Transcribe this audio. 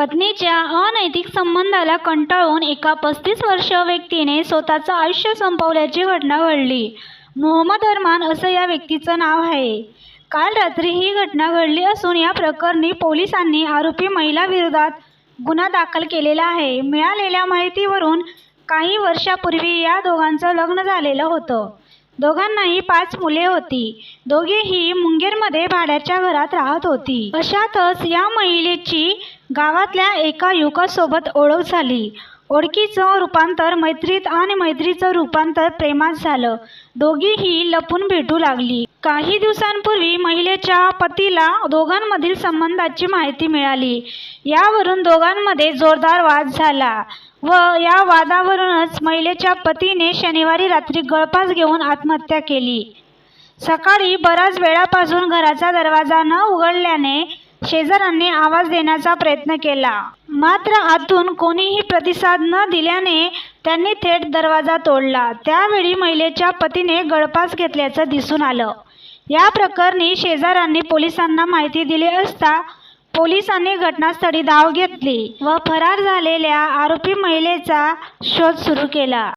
पत्नीच्या अनैतिक संबंधाला कंटाळून एका पस्तीस वर्ष व्यक्तीने स्वतःचं आयुष्य संपवल्याची घटना घडली. मोहम्मद अरमान असं या व्यक्तीचं नाव आहे. काल रात्री ही घटना घडली असून या प्रकरणी पोलिसांनी आरोपी महिलाविरोधात गुन्हा दाखल केलेला आहे. मिळालेल्या माहितीवरून काही वर्षापूर्वी या दोघांचं लग्न झालेलं होतं. दोघांनाही पाच मुले होती. दोघेही मुंगेरमध्ये भाड्याच्या घरात राहत होती. अशातच या महिलेची गावातल्या एका युवकासोबत ओळख झाली. ओळखीचं रूपांतर मैत्रीत आणि मैत्रीचं रूपांतर प्रेमात झालं. दोघीही लपून भेटू लागली. काही दिवसांपूर्वी महिलेच्या पतीला दोघांमधील संबंधाची माहिती मिळाली. यावरून दोघांमध्ये जोरदार वाद झाला व या वादावरूनच महिलेच्या पतीने शनिवारी रात्री गळफास घेऊन आत्महत्या केली. सकाळी बराच वेळापासून घराचा दरवाजा न उघडल्याने शेजाऱ्यांनी आवाज देण्याचा प्रयत्न केला. मात्र आतून कोणीही प्रतिसाद न दिल्याने त्यांनी थेट दरवाजा तोडला. त्यावेळी महिलेच्या पतीने गळफास घेतल्याचं दिसून आलं. या प्रकरणी शेजाऱ्यांनी पोलिसांना माहिती दिली असता पोलिसांनी घटनास्थळी धाव घेतली व फरार झालेल्या आरोपी महिलेचा शोध सुरू केला.